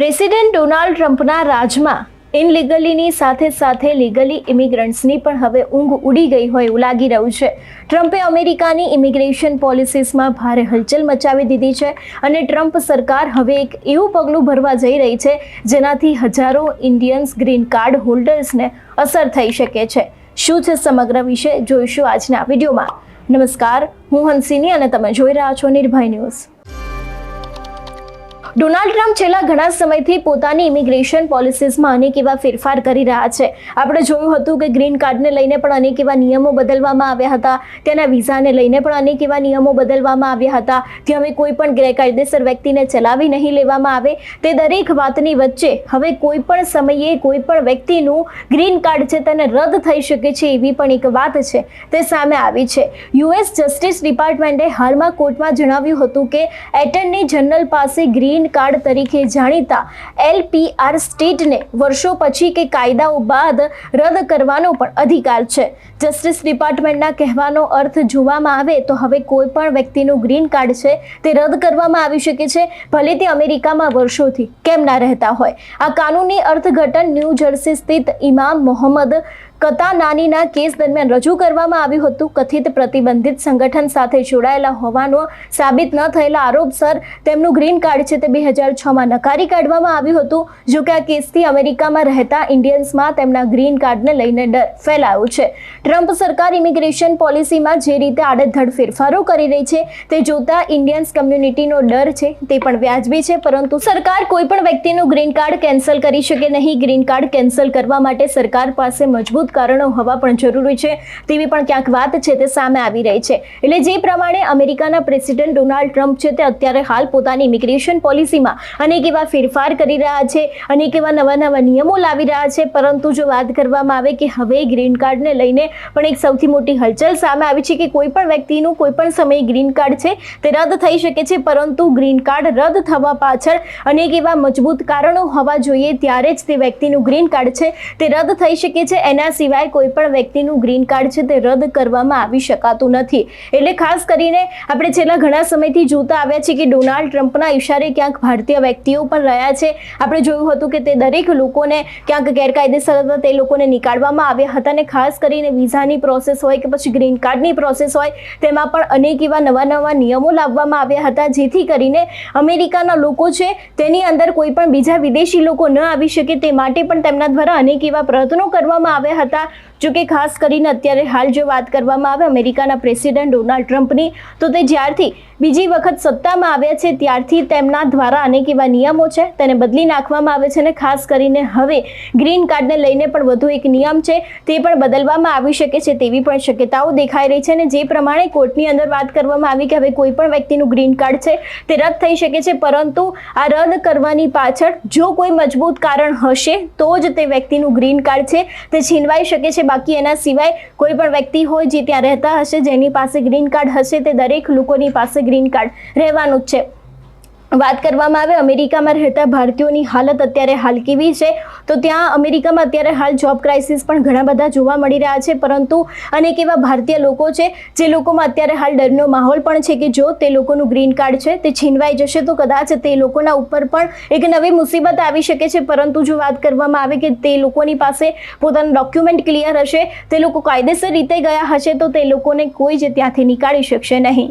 President Donald ટ્રમ્પના રાજમાં ઇનલીગલીની સાથે સાથે લીગલી ઇમિગ્રન્ટ્સની પણ હવે ઊંઘ ઉડી ગઈ હોય એવું લાગી રહ્યું છે. ટ્રમ્પે અમેરિકાની ઇમિગ્રેશન પોલિસીસમાં ભારે હલચલ મચાવી દીધી છે અને ટ્રમ્પ સરકાર હવે એક એવું પગલું ભરવા જઈ રહી છે જેનાથી હજારો ઇન્ડિયન્સ ગ્રીન કાર્ડ હોલ્ડર્સને અસર થઈ શકે છે. શું છે સમગ્ર વિશે જોઈશું આજના વિડીયોમાં. નમસ્કાર, હું હંસિની અને તમે જોઈ રહ્યા છો નિર્ભય ન્યૂઝ. ડોનાલ્ડ ટ્રમ્પ છેલ્લા ઘણા સમયથી પોતાની ઇમિગ્રેશન પોલિસીસમાં અનેક એવા ફેરફાર કરી રહ્યા છે. આપણે જોયું હતું કે ગ્રીન કાર્ડને લઈને પણ અનેક એવા નિયમો બદલવામાં આવ્યા હતા. તેના વિઝાને લઈને પણ અનેક એવા નિયમો બદલવામાં આવ્યા હતા. કે હવે કોઈ પણ ગેરકાયદેસર વ્યક્તિને ચલાવી નહીં લેવામાં આવે. તે દરેક વાતની વચ્ચે હવે કોઈ પણ સમયે કોઈ પણ વ્યક્તિનું ગ્રીન કાર્ડ છે તેને રદ થઈ શકે છે એવી પણ એક વાત છે. તે સામે આવી છે. યુએસ જસ્ટિસ ડિપાર્ટમેન્ટે હાલમાં કોર્ટમાં જણાવ્યું હતું કે એટર્ની જનરલ પાસે ગ્રીન કાર્ડ તરીકે જાણીતા એલપીઆર સ્ટેટને વર્ષો પછી કે કાયદાઓ બાદ રદ કરવાનો પણ અધિકાર છે. જસ્ટિસ ડિપાર્ટમેન્ટના કહેવાનો અર્થ જોવામાં આવે તો હવે કોઈ પણ વ્યક્તિનું ગ્રીન કાર્ડ છે તે રદ કરવામાં આવી શકે છે, ભલે તે અમેરિકામાં વર્ષોથી કેમ ના રહેતા હોય. આ કાનૂની અર્થઘટન ન્યૂ જર્સી સ્થિત ઇમામ મોહમ્મદ કતાનાનીના કેસ દરમિયાન રજૂ કરવામાં આવ્યું હતું. કથિત પ્રતિબંધિત સંગઠન સાથે જોડાયેલા હોવાનો સાબિત ન થયેલા આરોપસર તેમનું ગ્રીન કાર્ડ છે તે બે હજાર છમાં નકારી કાઢવામાં આવ્યું હતું. જોકે આ કેસથી અમેરિકામાં રહેતા ઇન્ડિયન્સમાં તેમના ગ્રીન કાર્ડને લઈને ડર ફેલાયો છે. ટ્રમ્પ સરકાર ઇમિગ્રેશન પોલિસીમાં જે રીતે આડેધડ ફેરફારો કરી રહી છે, તે જોતા ઇન્ડિયન્સ કમ્યુનિટીનો ડર છે, તે પણ વ્યાજબી છે. પરંતુ સરકાર કોઈ પણ વ્યક્તિનું ગ્રીન કાર્ડ કેન્સલ કરી શકે નહીં. ગ્રીન કાર્ડ કેન્સલ કરવા માટે સરકાર પાસે મજબૂત કારણો હોવા પણ જરૂરી છે. તેવી પણ ક્યાંક વાત છે તે સામે આવી રહી છે. એટલે જે પ્રમાણે અમેરિકાના પ્રેસિડેન્ટ ડોનાલ્ડ ટ્રમ્પ છે તે અત્યારે હાલ પોતાની ઇમિગ્રેશન પોલિસીમાં અનેક એવા ફેરફાર કરી રહ્યા છે, અનેક એવા નવા નવા નિયમો લાવી રહ્યા છે. પરંતુ જો વાત કરવામાં આવે કે હવે ગ્રીન કાર્ડને લઈને પણ એક સૌથી મોટી હલચલ સામે આવી છે કે કોઈ પણ વ્યક્તિનું કોઈ પણ સમયે ગ્રીન કાર્ડ છે તે રદ થઈ શકે છે. પરંતુ ગ્રીન કાર્ડ રદ થવા પાછળ અનેક એવા મજબૂત કારણો હોવા જોઈએ. ત્યારે જ તે વ્યક્તિનું ગ્રીન કાર્ડ છે તે રદ થઈ શકે છે. એના સિવાય કોઈ પણ વ્યક્તિનું ગ્રીન કાર્ડ છે તે રદ કરવામાં આવી શકાતું નથી. એટલે ખાસ કરીને આપણે છેલ્લા ઘણા સમયથી જોતા આવ્યા છીએ કે ડોનાલ્ડ ટ્રમ્પના ઇશારે ક્યાંક ભારતીય વ્યક્તિઓ પણ રહ્યા છે. આપણે જોયું હતું કે તે દરેક લોકોને ક્યાંક ગેરકાયદેસર હતા, તે લોકોને નીકાળવામાં આવ્યા હતા અને ખાસ કરીને વિઝાની પ્રોસેસ હોય કે પછી ગ્રીન કાર્ડની પ્રોસેસ હોય, તેમાં પણ અનેક એવા નવા નવા નિયમો લાવવામાં આવ્યા હતા, જેથી કરીને અમેરિકાના લોકો છે તેની અંદર કોઈ પણ બીજા વિદેશી લોકો ન આવી શકે તે માટે પણ તેમના દ્વારા અનેક એવા પ્રયત્નો કરવામાં આવ્યા હતા. જો કે ખાસ કરીને અત્યારે હાલ જો વાત કરવામાં આવે અમેરિકાના પ્રેસિડેન્ટ ડોનાલ્ડ ટ્રમ્પની, તો તે જ્યારથી બીજી વખત સત્તામાં આવ્યા છે, ત્યારથી તેમના દ્વારા અનેક એવા નિયમો છે, તેને બદલી નાખવામાં આવે છે અને ખાસ કરીને હવે ગ્રીન કાર્ડને લઈને પણ વધુ એક નિયમ છે, તે પણ બદલવામાં આવી શકે છે તેવી પણ શક્યતાઓ દેખાઈ રહી છે અને જે પ્રમાણે કોર્ટની અંદર વાત કરવામાં આવી કે હવે કોઈ પણ વ્યક્તિનું ગ્રીન કાર્ડ છે, તે રદ થઈ શકે છે, પરંતુ આ રદ કરવાની પાછળ જો કોઈ મજબૂત કારણ હશે, તો જ તે વ્યક્તિનું ગ્રીન કાર્ડ છે, તે છીનવાઈ શકે છે. બાકી એના સિવાય કોઈ પણ વ્યક્તિ હોય જે ત્યાં રહેતા હશે, જેની પાસે ગ્રીન કાર્ડ હશે, તે દરેક લોકોની પાસે ગ્રીન કાર્ડ રહેવાનું જ છે. વાત કરવામાં આવે, અમેરિકામાં રહેતા ભારતીયોની હાલત અત્યારે હાલ કેવી છે? તો ત્યાં અમેરિકામાં અત્યારે હાલ જોબ ક્રાઇસિસ પણ ઘણા બધા જોવા મળી રહ્યા છે, પરંતુ અનેક એવા ભારતીય લોકો છે, જે લોકોમાં અત્યારે હાલ ડરનો માહોલ પણ છે કે જો તે લોકોનું ગ્રીન કાર્ડ છે, તે છીનવાઈ જશે, તો કદાચ તે લોકોના ઉપર પણ એક નવી મુસીબત આવી શકે છે. પરંતુ જો વાત કરવામાં આવે કે તે લોકોની પાસે પોતાનું ડોક્યુમેન્ટ ક્લિયર હશે, તે લોકો કાયદેસર રીતે ગયા હશે, તો તે લોકોને કોઈ જ ત્યાંથી નીકાળી શકશે નહીં.